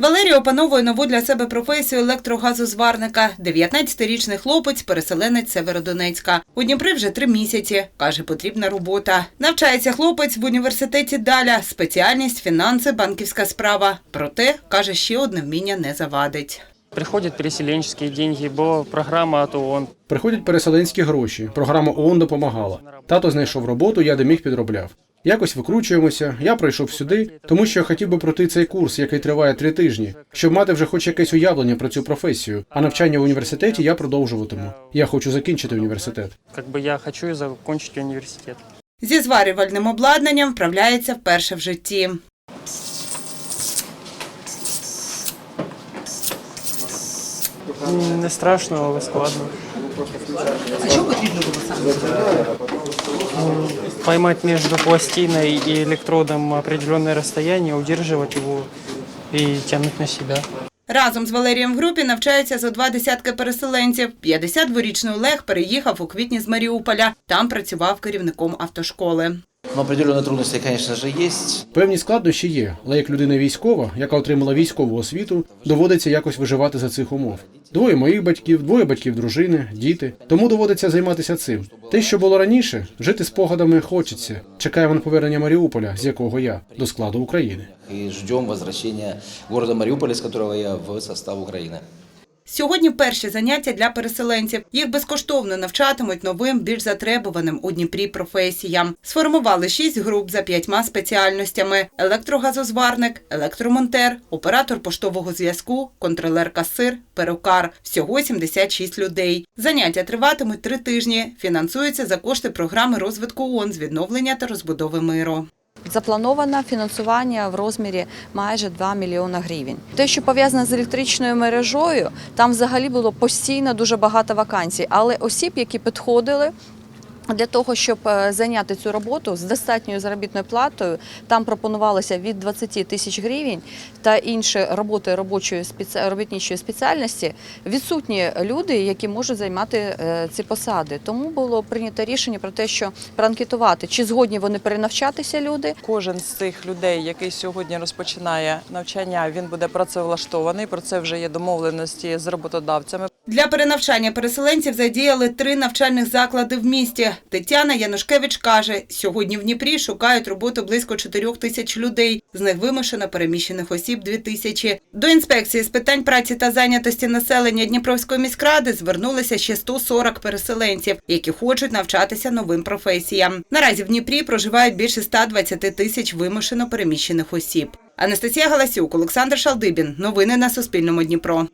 Валерій опановує нову для себе професію електрогазозварника. 19-річний хлопець, переселенець Северодонецька. У Дніпрі вже три місяці. Каже, потрібна робота. Навчається хлопець в університеті Даля. Спеціальність фінанси, банківська справа. Проте, каже, ще одне вміння не завадить. Приходят переселенческие деньги, бо программа от ООН. Приходять переселенські гроші. Програма ООН допомагала. Тато знайшов роботу, я де міг підробляв. Якось викручуємося. Я прийшов сюди, тому що хотів би пройти цей курс, який триває три тижні, щоб мати вже хоч якесь уявлення про цю професію. А навчання в університеті я продовжуватиму. Я хочу закінчити університет. Бы я хочу и закончить университет. Зі зварювальним обладнанням вправляється вперше в житті. Не страшно, але складно. А що потрібно було саме? Поймать между пластиной и электродом определенное расстояние, удерживать его и тянуть на себя. Разом з Валерієм в групі навчаються за два десятки переселенців. 52-річний Олег переїхав у квітні з Маріуполя. Там працював керівником автошколи. Но определенные трудности, конечно же, есть. Певні складнощі є, але як людина військова, яка отримала військову освіту, доводиться якось виживати за цих умов. Двоє моїх батьків, двоє батьків дружини, діти. Тому доводиться займатися цим. Те, що було раніше, жити спогадами хочеться. Чекаємо на повернення Маріуполя, з якого я до складу України. И ждем возвращения города Мариуполя, с которого я в состав Украины. Сьогодні перші заняття для переселенців. Їх безкоштовно навчатимуть новим, більш затребуваним у Дніпрі професіям. Сформували шість груп за п'ятьма спеціальностями: електрогазозварник, електромонтер, оператор поштового зв'язку, контролер-касир, перукар. Всього 76 людей. Заняття триватимуть три тижні. Фінансуються за кошти програми розвитку ООН з відновлення та розбудови миру. Заплановано фінансування в розмірі майже 2 мільйона гривень. Те, що пов'язане з електричною мережою, там взагалі було постійно дуже багато вакансій, але осіб, які підходили. Для того щоб е, зайняти цю роботу з достатньою заробітною платою, там пропонувалося від 20 тисяч гривень та інші роботи робочої робітничої спеціальності. Відсутні люди, які можуть займати е, ці посади. Тому було прийнято рішення про те, що проанкетувати, чи згодні вони перенавчатися люди, Кожен з цих людей, який сьогодні розпочинає навчання, він буде працевлаштований. Про це вже є домовленості з роботодавцями. Для перенавчання переселенців задіяли три навчальних заклади в місті. Тетяна Янушкевич каже, сьогодні в Дніпрі шукають роботу близько 4 тисяч людей, з них вимушено переміщених осіб 2 тисячі. До інспекції з питань праці та зайнятості населення Дніпровської міськради звернулися ще 140 переселенців, які хочуть навчатися новим професіям. Наразі в Дніпрі проживають більше 120 тисяч вимушено переміщених осіб. Анастасія Галасюк, Олександр Шалдибін. Новини на Суспільному Дніпро.